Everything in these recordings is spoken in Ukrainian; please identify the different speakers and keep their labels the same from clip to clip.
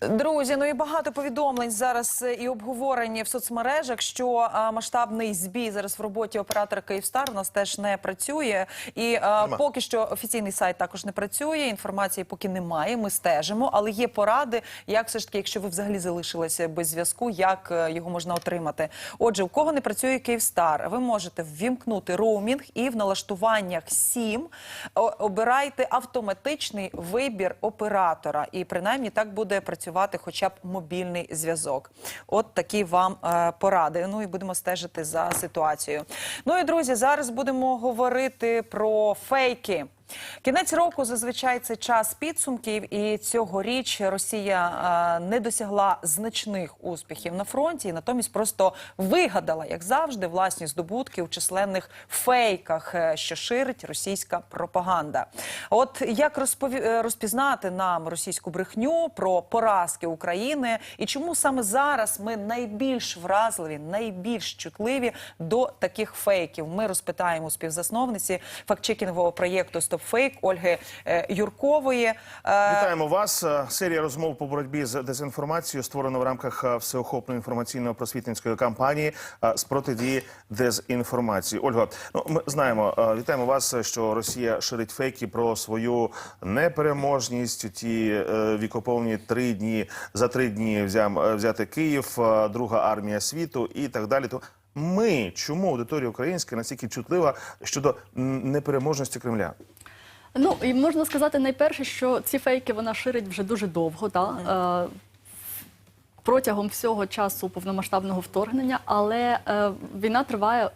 Speaker 1: Друзі, ну і багато повідомлень зараз е, і обговорення в соцмережах, що а, масштабний збій зараз в роботі оператора Київстар у нас теж не працює. І а, поки що офіційний сайт також не працює. Інформації поки немає. Ми стежимо, але є поради, як все ж таки, якщо ви взагалі залишилися без зв'язку, як е, його можна отримати. Отже, у кого не працює Київстар, ви можете ввімкнути роумінг і в налаштуваннях 7 обирайте автоматичний вибір оператора, і принаймні так буде працювати хоча б мобільний зв'язок. От такі вам е, поради. Ну і будемо стежити за ситуацією. Ну і друзі, зараз будемо говорити про фейки. Кінець року зазвичай це час підсумків, і цьогоріч Росія не досягла значних успіхів на фронті, і натомість просто вигадала, як завжди, власні здобутки у численних фейках, е, що ширить російська пропаганда. От як розпові... е, розпізнати нам російську брехню про поразки України, і чому саме зараз ми найбільш вразливі, найбільш чутливі до таких фейків? Ми розпитаємо співзасновниці фактчекінгового проєкту «Стоп фейк» Ольги е, Юркової. Е,
Speaker 2: Вітаємо вас. Е, Серія розмов по боротьбі з дезінформацією створена в рамках всеохопної інформаційно-просвітницької кампанії е, з протидії дезінформації. Ольга, ну ми знаємо, вітаємо вас, що Росія ширить фейки про свою непереможність. Ті вікоповні три дні за три дні взяти Київ, друга армія світу і так далі. То ми чому аудиторія українська настільки чутлива щодо непереможності Кремля?
Speaker 3: Ну і можна сказати найперше, що ці фейки вона ширить вже дуже довго, да? е, протягом всього часу повномасштабного вторгнення, але е, війна триває.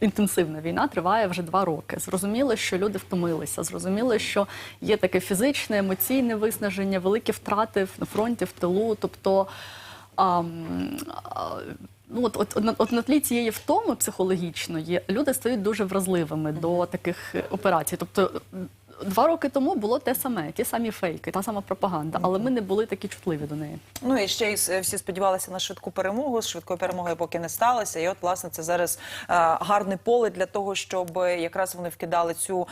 Speaker 3: Інтенсивна війна триває вже два роки. Зрозуміло, що люди втомилися. Зрозуміло, що є таке фізичне, емоційне виснаження, великі втрати на фронті, в тилу. Тобто, а, а, ну от, от, от, на- от на тлі цієї втоми психологічної люди стають дуже вразливими до таких операцій. Тобто два роки тому було те саме, ті самі фейки, та сама пропаганда, але ми не були такі чутливі до неї.
Speaker 1: Ну і ще й всі сподівалися на швидку перемогу. З швидкою перемогою поки не сталося. І от власне це зараз гарне поле для того, щоб якраз вони вкидали цю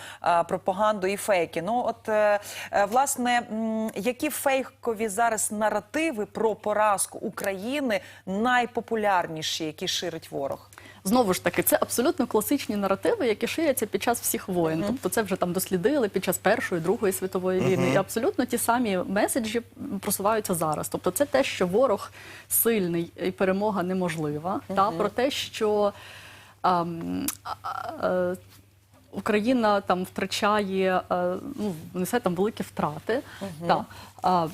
Speaker 1: пропаганду і фейки. Ну от е, е, власне, які фейкові зараз наративи про поразку України найпопулярніші, які ширить ворог?
Speaker 3: Знову ж таки, це абсолютно класичні наративи, які ширяться під час всіх воєн. Тобто, це вже там дослідили під час першої, другої світової війни. І абсолютно ті самі меседжі просуваються зараз. Тобто, це те, що ворог сильний і перемога неможлива. Та про те, що а, а, Україна там втрачає, е, ну несе там великі втрати. Та. А,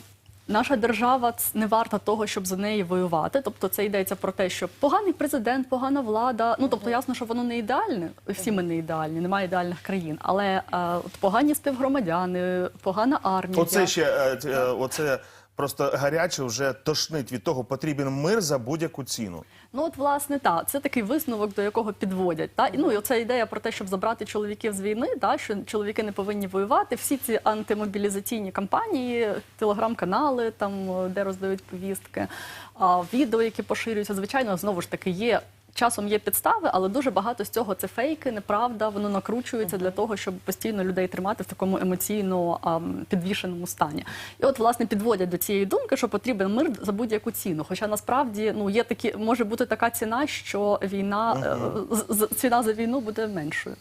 Speaker 3: Наша держава не варта того, щоб за неї воювати. Тобто, це йдеться про те, що поганий президент, погана влада. Ну тобто, ясно, що воно не ідеальне. Всі ми не ідеальні, немає ідеальних країн. Але е, от погані співгромадяни, погана армія.
Speaker 2: Оце ще е, е, оце просто гаряче вже тошнить від того, потрібен мир за будь-яку ціну.
Speaker 3: Ну от власне так, це такий висновок, до якого підводять. Та і ну і оця ідея про те, щоб забрати чоловіків з війни, та що чоловіки не повинні воювати. Всі ці антимобілізаційні кампанії, телеграм-канали, там де роздають повістки, відео, які поширюються, звичайно, знову ж таки є. Часом є підстави, але дуже багато з цього це фейки, неправда. Воно накручується для того, щоб постійно людей тримати в такому емоційно ам, підвішеному стані. І от власне підводять до цієї думки, що потрібен мир за будь-яку ціну. Хоча насправді ну є такі, може бути така ціна, що війна е, з- з- ціна за війну буде меншою.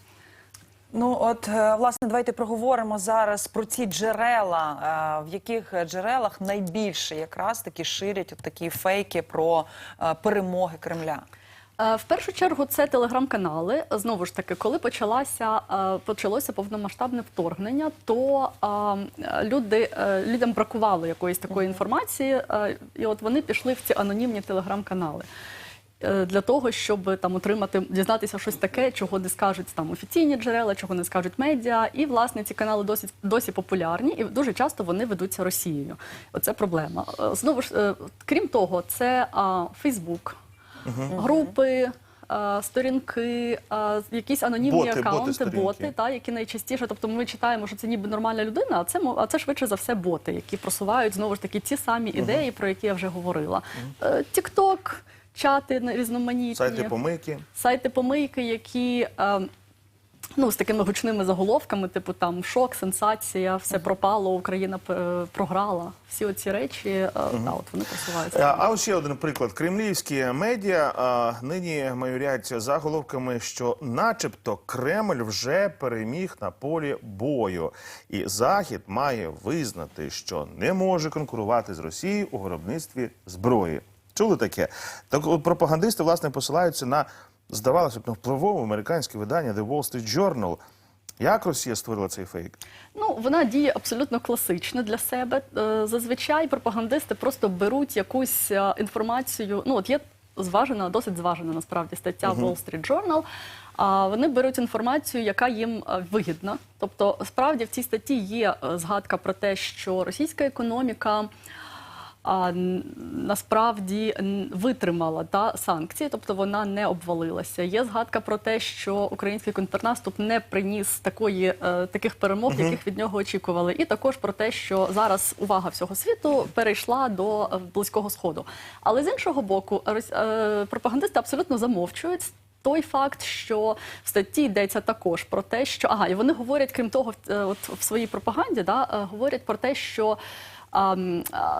Speaker 1: Ну от е, власне, давайте проговоримо зараз про ці джерела, е, в яких джерелах найбільше якраз таки ширять от такі фейки про е, перемоги Кремля.
Speaker 3: Е, В першу чергу це телеграм-канали. Знову ж таки, коли почалася е, почалося повномасштабне вторгнення, то е, люди людям бракувало якоїсь такої інформації, і от вони пішли в ці анонімні телеграм-канали. Для того щоб там отримати дізнатися щось таке, чого не скажуть там офіційні джерела, чого не скажуть медіа, і власне ці канали досить досі популярні, і дуже часто вони ведуться Росією. Оце проблема. Знову ж крім того, це а, Фейсбук, групи. е, Сторінки, е, якісь анонімні
Speaker 2: Боти, боти,
Speaker 3: акаунти, боти, та які найчастіше. Тобто, ми читаємо, що це ніби нормальна людина, а це а це швидше за все боти, які просувають знову ж таки ті самі ідеї, про які я вже говорила. Тікток, чати різноманітні,
Speaker 2: Сайти помийки.
Speaker 3: сайти помийки, які е, Ну, з такими гучними заголовками, типу там шок, сенсація, все пропало, Україна е, програла. Всі оці речі, е, да, от вони просуваються.
Speaker 2: А а ось ще один приклад. Кремлівські медіа а, нині майорять заголовками, що, начебто, Кремль вже переміг на полі бою, і Захід має визнати, що не може конкурувати з Росією у виробництві зброї. Чули таке? Так от пропагандисти власне посилаються на здавалося б на впливове американське видання The Wall Street Journal. Як Росія створила цей фейк?
Speaker 3: Ну, вона діє абсолютно класично для себе. Е, Зазвичай пропагандисти просто беруть якусь е, інформацію. Ну, от є зважена, досить зважена насправді стаття Wall Street Journal. А вони беруть інформацію, яка їм е, вигідна. Тобто, справді в цій статті є згадка про те, що російська економіка. А насправді витримала та санкції, тобто вона не обвалилася. Є згадка про те, що український контрнаступ не приніс такої е, таких перемог, яких від нього очікували, і також про те, що зараз увага всього світу перейшла до е, близького сходу. Але з іншого боку, е, пропагандисти абсолютно замовчують. Той факт, що в статті йдеться також про те, що ага, і вони говорять, крім того, от в своїй пропаганді, да, говорять про те, що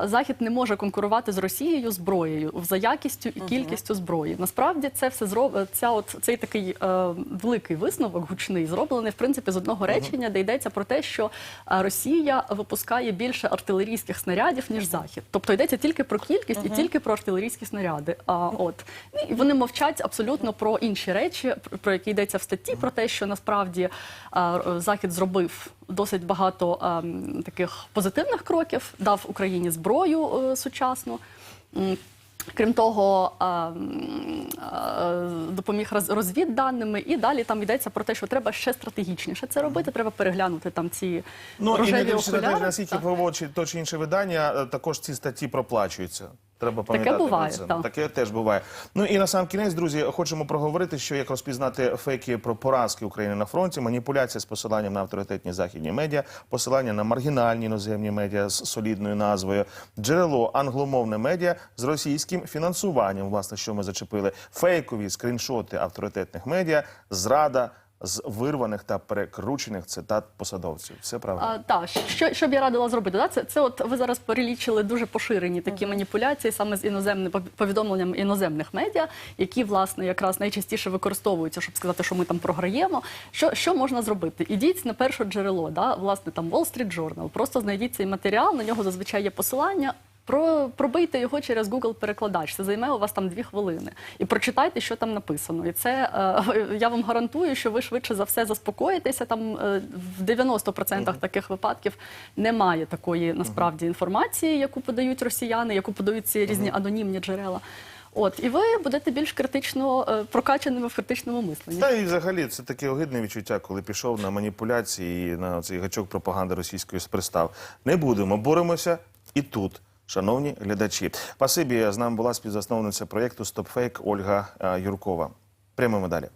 Speaker 3: Захід не може конкурувати з Росією зброєю за якістю і кількістю зброї. Насправді це все зроб... ця от цей такий е, великий висновок гучний зроблений в принципі з одного речення, де йдеться про те, що е, Росія випускає більше артилерійських снарядів ніж Захід. Тобто йдеться тільки про кількість і тільки про артилерійські снаряди. А от Ну, і вони мовчать абсолютно про інші речі, про- про які йдеться в статті, про те, що насправді е, Захід зробив досить багато ем, таких позитивних кроків, дав Україні зброю е, сучасну. Крім того, ем, е, допоміг роз- розвідданими, і далі там йдеться про те, що треба ще стратегічніше це робити. Треба переглянути там ці
Speaker 2: Ну і не
Speaker 3: рожеві
Speaker 2: дивлячись на те, наскільки чи то чи інше видання, е, також ці статті проплачуються. Треба пам'ятати
Speaker 3: буває,
Speaker 2: про це.
Speaker 3: так.
Speaker 2: Таке теж буває. Ну і на сам кінець, друзі, хочемо проговорити, що як розпізнати фейки про поразки України на фронті, маніпуляція з посиланням на авторитетні західні медіа, посилання на маргінальні іноземні медіа з солідною назвою, джерело англомовне медіа з російським фінансуванням, власне, що ми зачепили, фейкові скріншоти авторитетних медіа, зрада з вирваних та перекручених цитат посадовців. Все правильно.
Speaker 3: Так, що, що б я радила зробити? Да? Це, це от ви зараз перелічили дуже поширені такі маніпуляції саме з іноземним пов- повідомленням іноземних медіа, які власне якраз найчастіше використовуються, щоб сказати, що ми там програємо. Що, що можна зробити? Ідіть на перше джерело, да? власне там Wall Street Journal. Просто знайдіть цей матеріал, на нього зазвичай є посилання. Про пробийте його через Google перекладач. Це займе у вас там дві хвилини. І прочитайте, що там написано. І це е, я вам гарантую, що ви швидше за все заспокоїтеся. Там е, в 90% таких випадків немає такої насправді інформації, яку подають росіяни, яку подають ці різні анонімні джерела. От і ви будете більш критично е, прокачаними в критичному мисленні.
Speaker 2: Та і взагалі це таке огидне відчуття, коли пішов на маніпуляції і на цей гачок пропаганди російської спристав. Не будемо, боремося і тут. Шановні глядачі, пасибі з нами була співзасновниця проєкту «Стопфейк» Ольга е, Юркова. Прямимо далі.